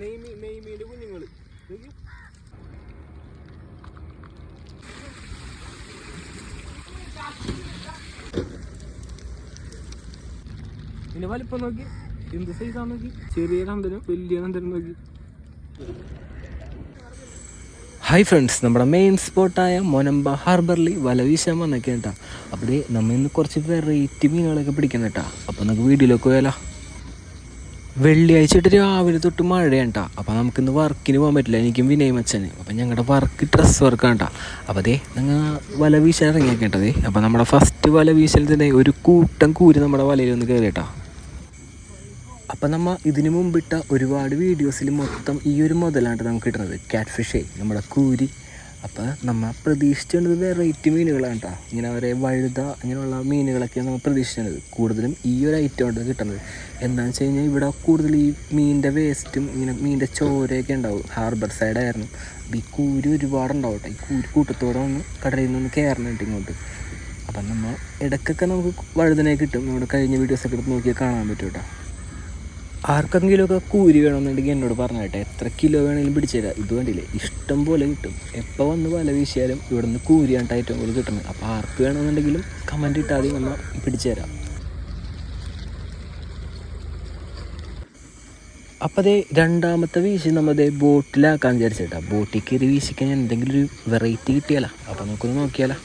നെയ്മീ നെയ്മീന്റെ കുഞ്ഞുങ്ങൾ പിന്നെ വലിപ്പം നോക്കി. എന്ത് സൈസാന്ന് നോക്കി. ചെറിയ നന്ദനും വലിയ നന്ദനും നോക്കി. ഹായ് ഫ്രണ്ട്സ് നമ്മുടെ മെയിൻ സ്പോട്ടായ മൊനമ്പ ഹാർബറിൽ വല വീശാൻ വന്നൊക്കെ കേട്ടാ ദേ നമ്മൾ ഇന്ന് കുറച്ച് വെറൈറ്റി മീനുകളൊക്കെ പിടിക്കണം കേട്ടാ അപ്പോൾ നമുക്ക് വീഡിയോയിലൊക്കെ പോയാലോ. വെള്ളിയാഴ്ച ഇട്ട് രാവിലെ തൊട്ട് മഴയാണ് കേട്ടോ അപ്പോൾ നമുക്കിന്ന് വർക്കിന് പോകാൻ പറ്റില്ല. എനിക്കും വിനയം അച്ഛന് അപ്പം ഞങ്ങളുടെ വർക്ക് ഡ്രസ്സ് വർക്കാണ് കേട്ടോ അപ്പോൾ അതേ നിങ്ങൾ വല വീശാൻ ഇറങ്ങിയേക്കേണ്ടതേ അപ്പോൾ നമ്മുടെ ഫസ്റ്റ് വല വീശൽ തന്നെ ഒരു കൂട്ടം കൂരി നമ്മുടെ വലയിൽ ഒന്ന് കയറി കേട്ടോ അപ്പം നമ്മ ഇതിനു മുമ്പിട്ട ഒരുപാട് വീഡിയോസിൽ മൊത്തം ഈ ഒരു മുതലാണ് നമുക്ക് കിട്ടുന്നത് കാറ്റ് ഫിഷേ നമ്മുടെ കൂരി അപ്പോൾ നമ്മൾ പ്രതീക്ഷിച്ചത് വെറൈറ്റി മീനുകളാണ് കേട്ടോ ഇങ്ങനെ അവരെ വഴുത അങ്ങനെയുള്ള മീനുകളൊക്കെയാണ് നമ്മൾ പ്രതീക്ഷിച്ചത് കൂടുതലും ഈ ഒരു ഐറ്റം ആണ് കിട്ടുന്നത് എന്താണെന്ന് വെച്ച് കഴിഞ്ഞാൽ ഇവിടെ കൂടുതൽ ഈ മീനിന്റെ വേസ്റ്റും ഇങ്ങനെ മീനിന്റെ ചോരയൊക്കെ ഉണ്ടാവും. ഹാർബർ സൈഡായിരുന്നു അപ്പോൾ ഈ കൂരി ഒരുപാടുണ്ടാവും കേട്ടോ ഈ കൂരി കൂട്ടത്തോടെ ഒന്ന് കടലിൽ നിന്ന് കയറണുണ്ട് ഇങ്ങോട്ട്. അപ്പം നമ്മൾ ഇടയ്ക്കൊക്കെ നമുക്ക് വഴുതനെ കിട്ടും. നമ്മുടെ കഴിഞ്ഞ വീഡിയോസൊക്കെ എടുത്ത് നോക്കിയാൽ കാണാൻ പറ്റും കേട്ടോ ആർക്കെങ്കിലുമൊക്കെ കൂരി വേണമെന്നുണ്ടെങ്കിൽ എന്നോട് പറഞ്ഞാട്ടെ എത്ര കിലോ വേണമെങ്കിലും പിടിച്ചു തരാം. ഇത് വേണ്ടിയില്ലേ ഇഷ്ടം പോലെ കിട്ടും. എപ്പോൾ വന്ന് വല വീശിയാലും ഇവിടെ നിന്ന് കൂരിയാണ്ട് ഏറ്റവും കൂടുതൽ കിട്ടുന്നത്. അപ്പോൾ ആർക്ക് വേണമെന്നുണ്ടെങ്കിലും കമന്റ് ഇട്ടാതെ നമ്മൾ പിടിച്ചു തരാം. അപ്പോൾ അതേ രണ്ടാമത്തെ വീശി നമ്മതേ ബോട്ടിലാക്കാൻ വിചാരിച്ചിട്ടാണ് ബോട്ടിൽ കയറി വീശിക്കാൻ എന്തെങ്കിലും ഒരു വെറൈറ്റി കിട്ടിയാലോ? അപ്പോൾ നമുക്കൊന്ന് നോക്കിയാലോ?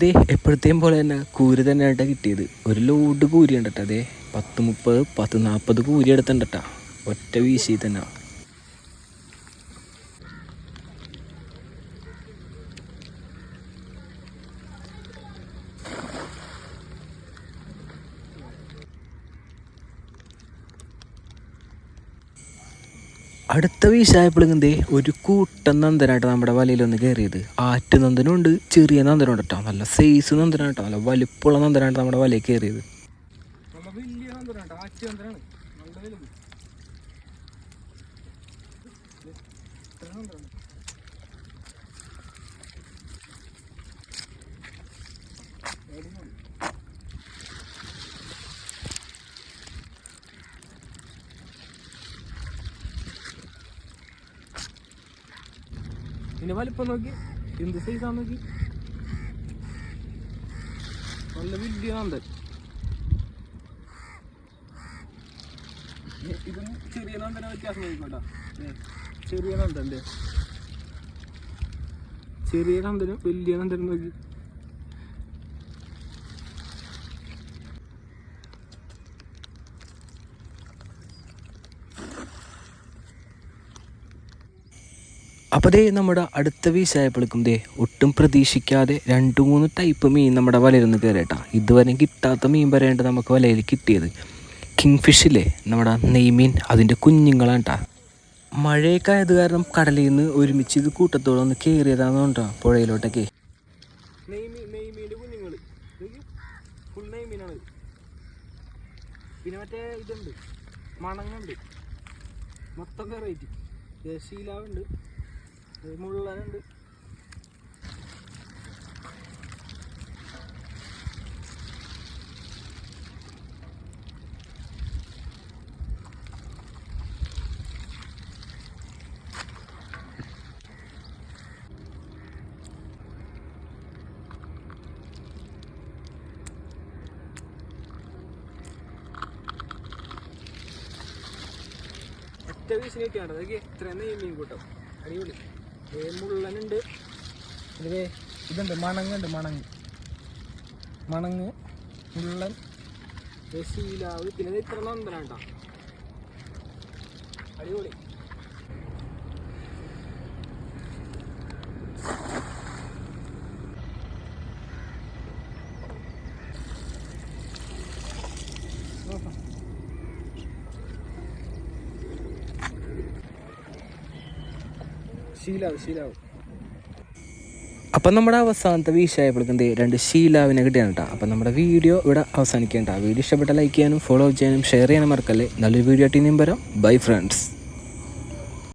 ദേ എപ്പോഴത്തെയും പോലെ തന്നെ കൂരി തന്നെയായിട്ടാ കിട്ടിയത്. ഒരു ലോഡ് കൂരി ഉണ്ട് കേട്ടോ അതെ. പത്ത് മുപ്പത് പത്ത് നാൽപ്പത് കൂരി എടുത്തുണ്ട് കേട്ടോ ഒറ്റ വീശി തന്നെ. അടുത്ത വീശായപ്പോഴും ദേ ഒരു കൂട്ടം നന്ദനായിട്ട് നമ്മുടെ വലയിൽ ഒന്ന് കയറിയത്. ആറ്റ് നന്ദനുണ്ട് ചെറിയ നന്ദനുണ്ട് കേട്ടോ നല്ല സൈസ് നന്ദനാണ് കേട്ടോ നല്ല വലിപ്പമുള്ള നന്ദനായിട്ട് നമ്മുടെ വലയിൽ കയറിയത്. നന്ദനാണ്? ഇതിന്റെ വലിപ്പം നോക്കി. എന്ത് സൈസാന്ന് നോക്കി? നല്ല വലിയ നന്ദൻ. ഇതും ചെറിയ നന്ദന വ്യത്യാസം നോക്കിക്കോട്ടാ. ചെറിയ നന്ദന്റെ ചെറിയ നന്ദനും വലിയ നന്ദനും നോക്കി. അപ്പോൾ ദേ നമ്മുടെ അടുത്ത വീശായപ്പോഴേക്കും ദേ ഒട്ടും പ്രതീക്ഷിക്കാതെ രണ്ട് മൂന്ന് ടൈപ്പ് മീൻ നമ്മുടെ വലയിൽ നിന്ന് കയറിയിട്ടാ ഇതുവരെ കിട്ടാത്ത മീൻ പറയേണ്ടത് നമുക്ക് വലയിൽ കിട്ടിയത്. കിങ് ഫിഷില്ലേ നമ്മുടെ നെയ്മീൻ അതിന്റെ കുഞ്ഞുങ്ങളാണ് കേട്ടോ മഴയൊക്കെ ആയത് കാരണം കടലിൽ നിന്ന് ഒരുമിച്ച് ഇത് കൂട്ടത്തോളം ഒന്ന് പുഴയിലോട്ടൊക്കെ? കുഞ്ഞുങ്ങൾ ഫുൾ നെയ്മീനാണ് പിന്നെ മറ്റേ മണങ്ങുണ്ട്. മൊത്തം വെറൈറ്റി ശീലാവുണ്ട്. മുള്ളനുണ്ട്. ഒറ്റ വീശിന് കിട്ടിയാണ് അതൊക്കെ എത്ര മീൻ കൂട്ടം. അടിപൊളി. മുള്ളനുണ്ട് ഇതിലേ ഇതുണ്ട് മണങ്ങുണ്ട് മണങ്ങ്. മണങ്ങ് മുള്ളൻ ശീലാവ് പിന്നെ ഇത് ഇത്ര നന്ദനാട്ടോ അടിപൊളി. അപ്പം നമ്മുടെ അവസാനത്തെ വീശായപ്പോഴേക്കും ദേ രണ്ട് ശീലാവിനെ കിട്ടിയാണ് കേട്ടോ. അപ്പം നമ്മുടെ വീഡിയോ ഇവിടെ അവസാനിക്കേണ്ട വീഡിയോ ഇഷ്ടപ്പെട്ട ലൈക്ക് ചെയ്യാനും ഫോളോ ചെയ്യാനും ഷെയർ ചെയ്യാനും മറക്കല്ലേ. നല്ലൊരു വീഡിയോ ആയിട്ട് ഇനിയും വരാം. Bye friends